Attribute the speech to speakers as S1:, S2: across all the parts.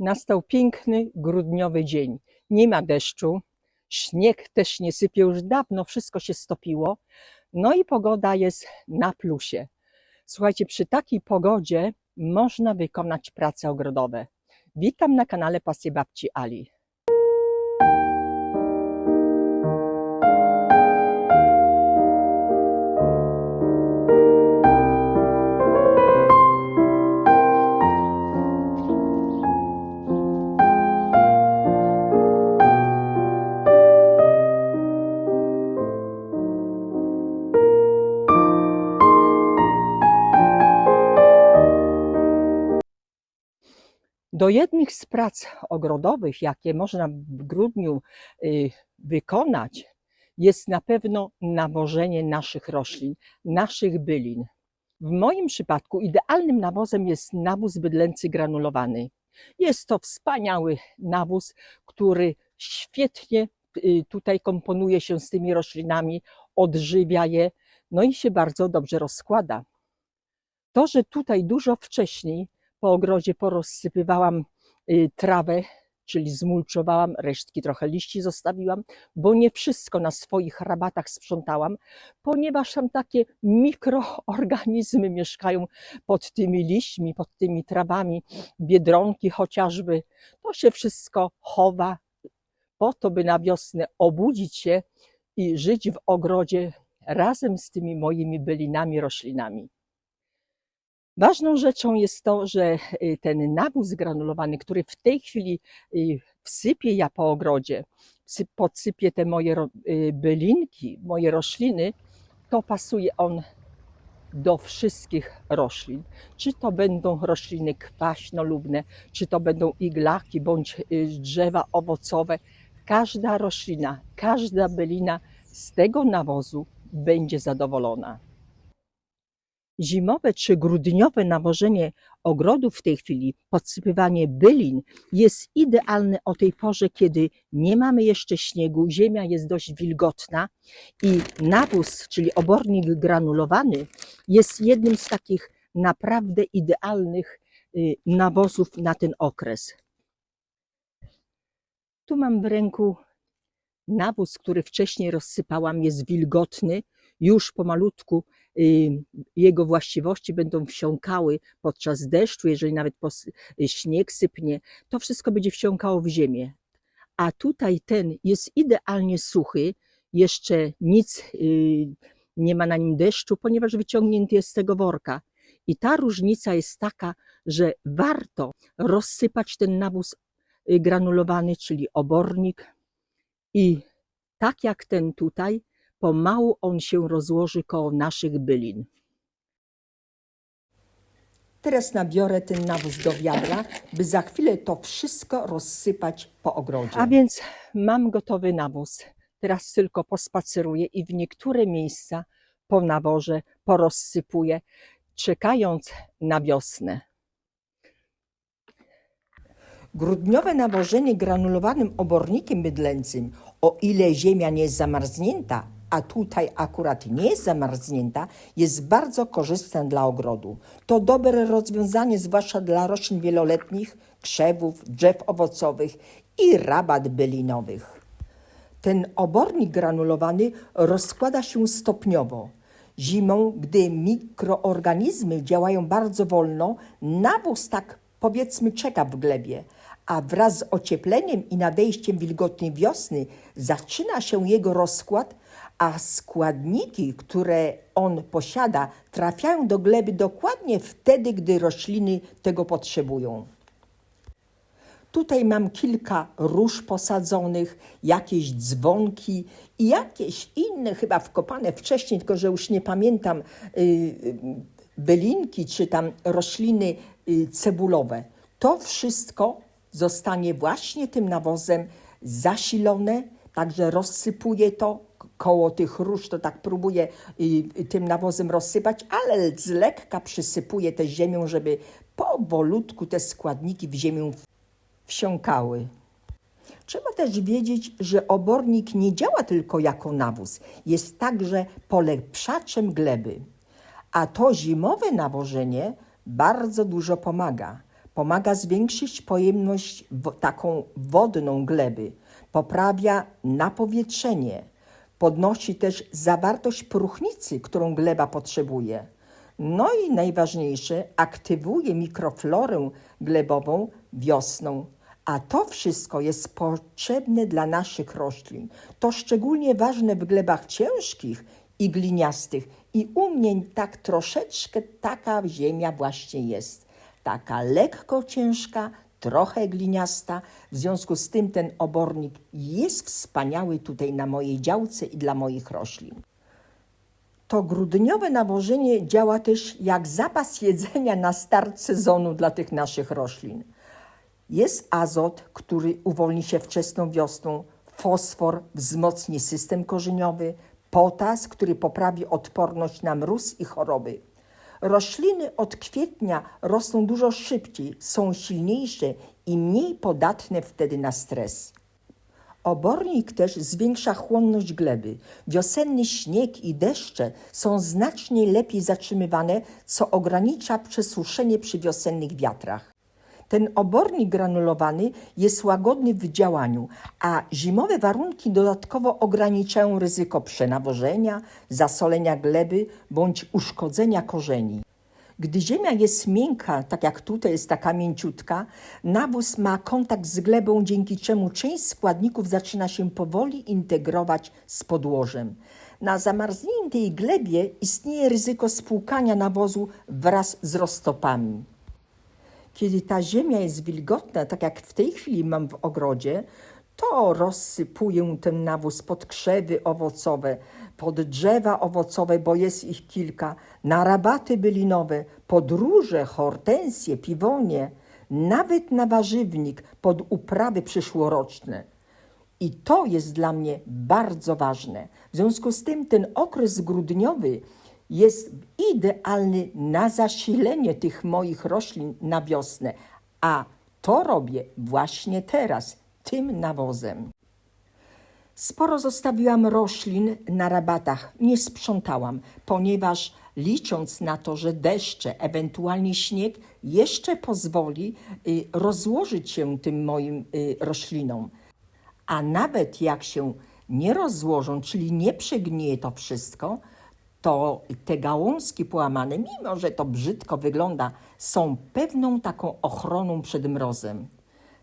S1: Nastał piękny grudniowy dzień. Nie ma deszczu, śnieg też nie sypie, już dawno wszystko się stopiło. No i pogoda jest na plusie. Słuchajcie, przy takiej pogodzie można wykonać prace ogrodowe. Witam na kanale Pasje Babci Ali. Do jednych z prac ogrodowych, jakie można w grudniu y, wykonać, jest na pewno nawożenie naszych roślin, naszych bylin. W moim przypadku idealnym nawozem jest nawóz bydlęcy granulowany. Jest to wspaniały nawóz, który świetnie y, tutaj komponuje się z tymi roślinami, odżywia je, no i się bardzo dobrze rozkłada. To, że tutaj dużo wcześniej po ogrodzie porozsypywałam y, trawę, czyli zmulczowałam, resztki trochę liści zostawiłam, bo nie wszystko na swoich rabatach sprzątałam, ponieważ tam takie mikroorganizmy mieszkają pod tymi liśćmi, pod tymi trawami, biedronki chociażby. To się wszystko chowa po to, by na wiosnę obudzić się i żyć w ogrodzie razem z tymi moimi bylinami, roślinami. Ważną rzeczą jest to, że y, ten nawóz granulowany, który w tej chwili y, wsypię ja po ogrodzie, podsypię te moje y, bylinki, moje rośliny, to pasuje on do wszystkich roślin. Czy to będą rośliny kwaśnolubne, czy to będą iglaki bądź drzewa owocowe. Każda roślina, każda bylina z tego nawozu będzie zadowolona zimowe czy grudniowe nawożenie ogrodów w tej chwili, podsypywanie bylin jest idealne o tej porze, kiedy nie mamy jeszcze śniegu, ziemia jest dość wilgotna i nawóz, czyli obornik granulowany, jest jednym z takich naprawdę idealnych y, nawozów na ten okres. Tu mam w ręku nawóz, który wcześniej rozsypałam, jest wilgotny, już pomalutku jego właściwości będą wsiąkały podczas deszczu, jeżeli nawet y, śnieg sypnie, to wszystko będzie wsiąkało w ziemię. A tutaj ten jest idealnie suchy, jeszcze nic y, nie ma na nim deszczu, ponieważ wyciągnięty jest z tego worka. I ta różnica jest taka, że warto rozsypać ten nawóz y, granulowany, czyli obornik, i tak jak ten tutaj, pomału on się rozłoży koło naszych bylin. Teraz nabiorę ten nawóz do wiadra, by za chwilę to wszystko rozsypać po ogrodzie. A więc mam gotowy nawóz. Teraz tylko pospaceruję i w niektóre miejsca po naworze porozsypuję, czekając na wiosnę. Grudniowe nawożenie granulowanym obornikiem bydlęcym, o ile ziemia nie jest zamarznięta, a tutaj akurat nie jest zamarznięta, jest bardzo korzystne dla ogrodu. To dobre rozwiązanie, zwłaszcza dla roślin wieloletnich, krzewów, drzew owocowych i rabat bylinowych. Ten obornik granulowany rozkłada się stopniowo. Zimą, gdy mikroorganizmy działają bardzo wolno, nawóz tak powiedzmy czeka w glebie, a wraz z ociepleniem i nadejściem wilgotnej wiosny zaczyna się jego rozkład, a składniki, które on posiada, trafiają do gleby dokładnie wtedy, gdy rośliny tego potrzebują. Tutaj mam kilka róż posadzonych, jakieś dzwonki i jakieś inne, chyba wkopane wcześniej, tylko że już nie pamiętam, y, y, bylinki czy tam rośliny y, cebulowe. To wszystko zostanie właśnie tym nawozem zasilone, także rozsypuję to koło tych róż, to tak próbuję y, tym nawozem rozsypać, ale z lekka przysypuję tę ziemią, żeby powolutku te składniki w ziemię wsiąkały. Trzeba też wiedzieć, że obornik nie działa tylko jako nawóz, jest także polepszaczem gleby. A to zimowe nawożenie bardzo dużo pomaga, Pomaga zwiększyć pojemność taką wodną gleby, poprawia napowietrzenie, podnosi też zawartość próchnicy, którą gleba potrzebuje. No i najważniejsze, aktywuje mikroflorę glebową wiosną. A to wszystko jest potrzebne dla naszych roślin. To szczególnie ważne w glebach ciężkich i gliniastych. I u mnie tak troszeczkę taka ziemia właśnie jest. Taka lekko ciężka, trochę gliniasta. W związku z tym ten obornik jest wspaniały tutaj na mojej działce i dla moich roślin. To grudniowe nawożenie działa też jak zapas jedzenia na start sezonu dla tych naszych roślin. Jest azot, który uwolni się wczesną wiosną, fosfor wzmocni system korzeniowy, potas, który poprawi odporność na mróz i choroby. Rośliny od kwietnia rosną dużo szybciej, są silniejsze i mniej podatne wtedy na stres. Obornik też zwiększa chłonność gleby. Wiosenny śnieg i deszcze są znacznie lepiej zatrzymywane, co ogranicza przesuszenie przy wiosennych wiatrach. Ten obornik granulowany jest łagodny w działaniu, a zimowe warunki dodatkowo ograniczają ryzyko przenawożenia, zasolenia gleby bądź uszkodzenia korzeni. Gdy ziemia jest miękka, tak jak tutaj jest taka mięciutka, nawóz ma kontakt z glebą, dzięki czemu część składników zaczyna się powoli integrować z podłożem. Na zamarzniętej glebie istnieje ryzyko spłukania nawozu wraz z roztopami. Kiedy ta ziemia jest wilgotna, tak jak w tej chwili mam w ogrodzie, to rozsypuję ten nawóz pod krzewy owocowe, pod drzewa owocowe, bo jest ich kilka, na rabaty bylinowe, pod róże, hortensje, piwonie, nawet na warzywnik pod uprawy przyszłoroczne. I to jest dla mnie bardzo ważne. W związku z tym ten okres grudniowy jest idealny na zasilenie tych moich roślin na wiosnę, a to robię właśnie teraz, tym nawozem. Sporo zostawiłam roślin na rabatach, nie sprzątałam, ponieważ licząc na to, że deszcze, ewentualnie śnieg jeszcze pozwoli y, rozłożyć się tym moim y, roślinom. A nawet jak się nie rozłożą, czyli nie przegnije to wszystko, to te gałązki połamane, mimo że to brzydko wygląda, są pewną taką ochroną przed mrozem.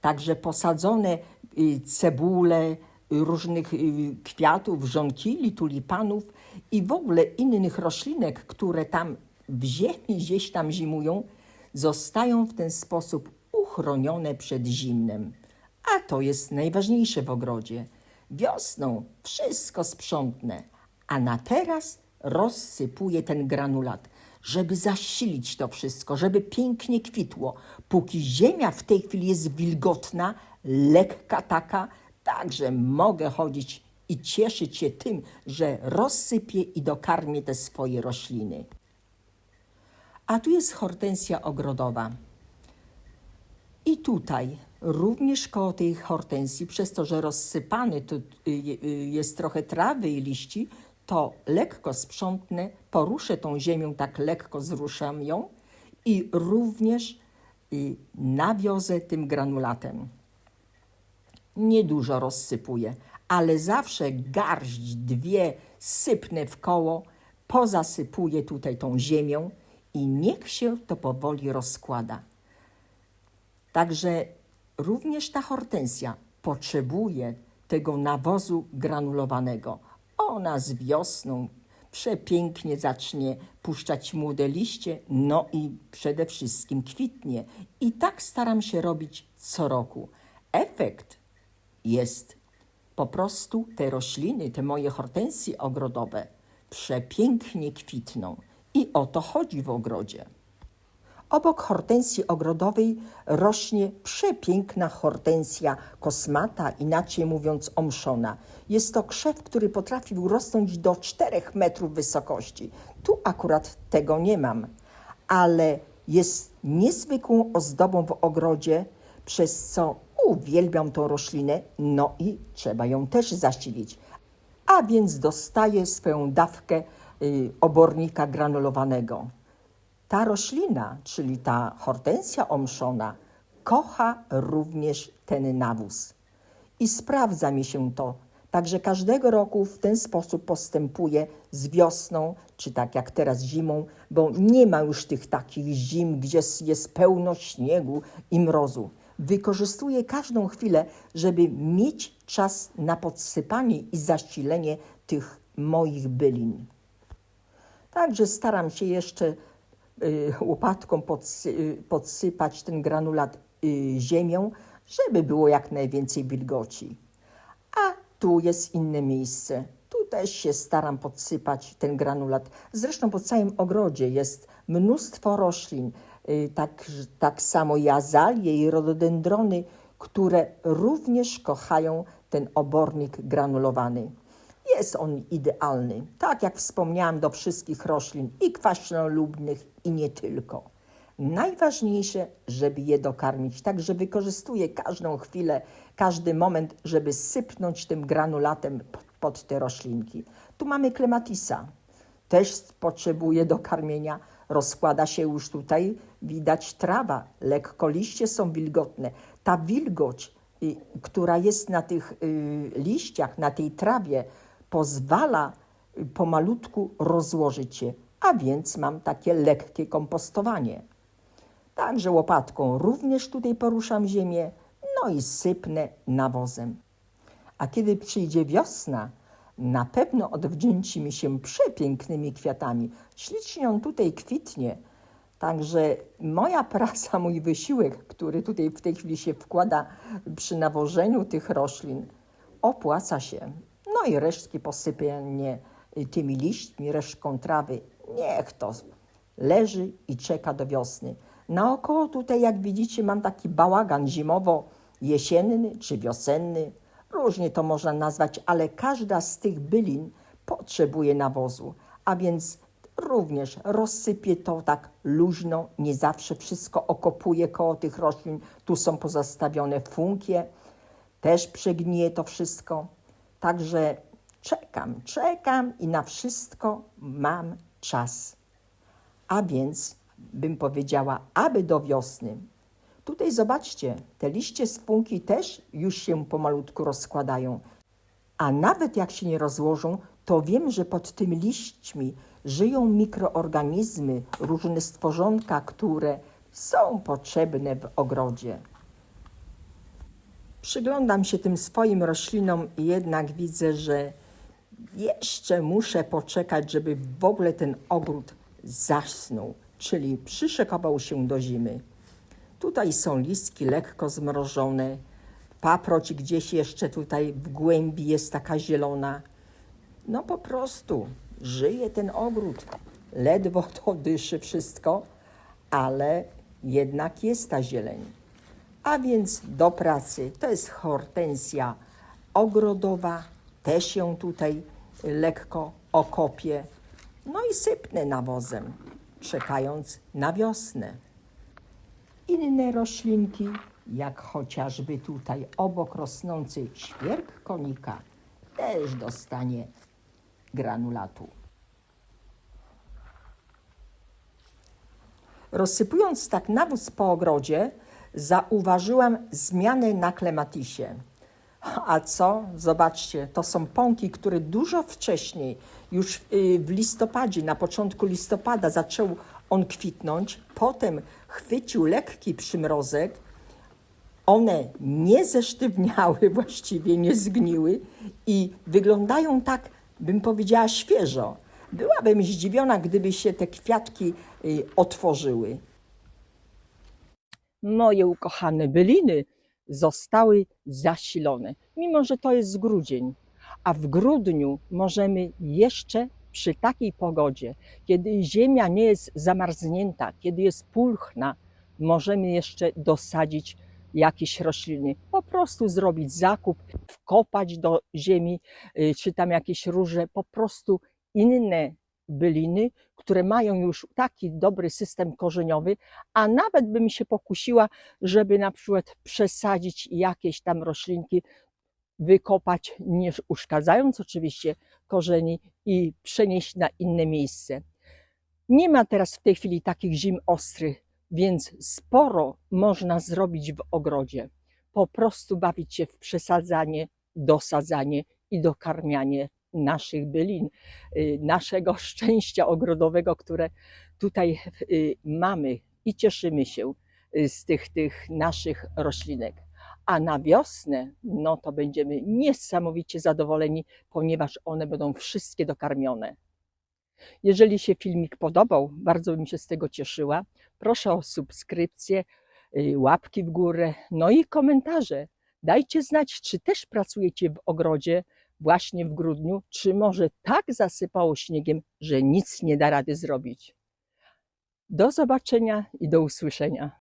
S1: Także posadzone y, cebule, y, różnych y, kwiatów, żonkili, tulipanów i w ogóle innych roślinek, które tam w ziemi gdzieś tam zimują, zostają w ten sposób uchronione przed zimnem. A to jest najważniejsze w ogrodzie. Wiosną wszystko sprzątnę, a na teraz rozsypuję ten granulat, żeby zasilić to wszystko, żeby pięknie kwitło. Póki ziemia w tej chwili jest wilgotna, lekka taka, także mogę chodzić i cieszyć się tym, że rozsypię i dokarmię te swoje rośliny. A tu jest hortensja ogrodowa. I tutaj również koło tej hortensji, przez to, że rozsypany tu y, y, jest trochę trawy i liści, to lekko sprzątnę, poruszę tą ziemią, tak lekko zruszam ją i również y, nawiozę tym granulatem. Niedużo rozsypuję, ale zawsze garść, dwie sypnę w koło, pozasypuję tutaj tą ziemią i niech się to powoli rozkłada. Także również ta hortensja potrzebuje tego nawozu granulowanego. Ona z wiosną przepięknie zacznie puszczać młode liście, no i przede wszystkim kwitnie. I tak staram się robić co roku. Efekt jest po prostu te rośliny, te moje hortensje ogrodowe przepięknie kwitną. I o to chodzi w ogrodzie. Obok hortensji ogrodowej rośnie przepiękna hortensja kosmata, inaczej mówiąc omszona. Jest to krzew, który potrafi urosnąć do 4 metrów wysokości. Tu akurat tego nie mam, ale jest niezwykłą ozdobą w ogrodzie, przez co uwielbiam tą roślinę, no i trzeba ją też zasilić. A więc dostaję swoją dawkę y, obornika granulowanego. Ta roślina, czyli ta hortensja omszona, kocha również ten nawóz. I sprawdza mi się to. Także każdego roku w ten sposób postępuję z wiosną, czy tak jak teraz zimą, bo nie ma już tych takich zim, gdzie jest pełno śniegu i mrozu. Wykorzystuję każdą chwilę, żeby mieć czas na podsypanie i zasilenie tych moich bylin. Także staram się jeszcze łopatką podsy, y, podsypać ten granulat y, ziemią, żeby było jak najwięcej wilgoci. A tu jest inne miejsce. Tu też się staram podsypać ten granulat. Zresztą po całym ogrodzie jest mnóstwo roślin, y, tak, tak samo i azalie i rododendrony, które również kochają ten obornik granulowany. Jest on idealny, tak jak wspomniałam, do wszystkich roślin i kwaśnolubnych i nie tylko. Najważniejsze, żeby je dokarmić, także wykorzystuję każdą chwilę, każdy moment, żeby sypnąć tym granulatem pod, pod te roślinki. Tu mamy klematisa, też potrzebuje dokarmienia, rozkłada się już tutaj, widać trawa, lekko liście są wilgotne. Ta wilgoć, y, która jest na tych y, liściach, na tej trawie, pozwala y, pomalutku rozłożyć się, a więc mam takie lekkie kompostowanie. Także łopatką również tutaj poruszam ziemię, no i sypnę nawozem. A kiedy przyjdzie wiosna, na pewno odwdzięczy mi się przepięknymi kwiatami. Ślicznie on tutaj kwitnie. Także moja praca, mój wysiłek, który tutaj w tej chwili się wkłada przy nawożeniu tych roślin, opłaca się. No i resztki posypianie tymi liśćmi, resztką trawy, niech to leży i czeka do wiosny. Naokoło tutaj, jak widzicie, mam taki bałagan zimowo-jesienny czy wiosenny. Różnie to można nazwać, ale każda z tych bylin potrzebuje nawozu, a więc również rozsypię to tak luźno, nie zawsze wszystko okopuje koło tych roślin. Tu są pozostawione funkie, też przegnije to wszystko. Także czekam, czekam i na wszystko mam czas. A więc bym powiedziała, aby do wiosny. Tutaj zobaczcie, te liście z też już się pomalutku rozkładają. A nawet jak się nie rozłożą, to wiem, że pod tymi liśćmi żyją mikroorganizmy, różne stworzonka, które są potrzebne w ogrodzie. Przyglądam się tym swoim roślinom i jednak widzę, że jeszcze muszę poczekać, żeby w ogóle ten ogród zasnął, czyli przyszykował się do zimy. Tutaj są listki lekko zmrożone, paproć gdzieś jeszcze tutaj w głębi jest taka zielona. No po prostu żyje ten ogród. Ledwo to dyszy wszystko, ale jednak jest ta zieleń. A więc do pracy. To jest hortensja ogrodowa, też ją tutaj lekko okopię. No i sypnę nawozem, czekając na wiosnę. Inne roślinki, jak chociażby tutaj obok rosnący świerk konika, też dostanie granulatu. Rozsypując tak nawóz po ogrodzie, zauważyłam zmianę na klematisie. A co? Zobaczcie, to są pąki, które dużo wcześniej, już y, w listopadzie, na początku listopada zaczął on kwitnąć, potem chwycił lekki przymrozek, one nie zesztywniały, właściwie nie zgniły i wyglądają tak, bym powiedziała, świeżo. Byłabym zdziwiona, gdyby się te kwiatki y, otworzyły. Moje ukochane byliny zostały zasilone, mimo że to jest grudzień. A w grudniu możemy jeszcze przy takiej pogodzie, kiedy ziemia nie jest zamarznięta, kiedy jest pulchna, możemy jeszcze dosadzić jakieś rośliny. Po prostu zrobić zakup, wkopać do ziemi, y, czy tam jakieś róże, po prostu inne byliny, które mają już taki dobry system korzeniowy, a nawet bym się pokusiła, żeby na przykład przesadzić jakieś tam roślinki, wykopać, nie uszkadzając oczywiście korzeni i przenieść na inne miejsce. Nie ma teraz w tej chwili takich zim ostrych, więc sporo można zrobić w ogrodzie. Po prostu bawić się w przesadzanie, dosadzanie i dokarmianie naszych bylin, y, naszego szczęścia ogrodowego, które tutaj y, mamy i cieszymy się y, z tych, tych naszych roślinek. A na wiosnę, no to będziemy niesamowicie zadowoleni, ponieważ one będą wszystkie dokarmione. Jeżeli się filmik podobał, bardzo bym się z tego cieszyła. Proszę o subskrypcję, łapki w górę, no i komentarze. Dajcie znać, czy też pracujecie w ogrodzie właśnie w grudniu, czy może tak zasypało śniegiem, że nic nie da rady zrobić. Do zobaczenia i do usłyszenia.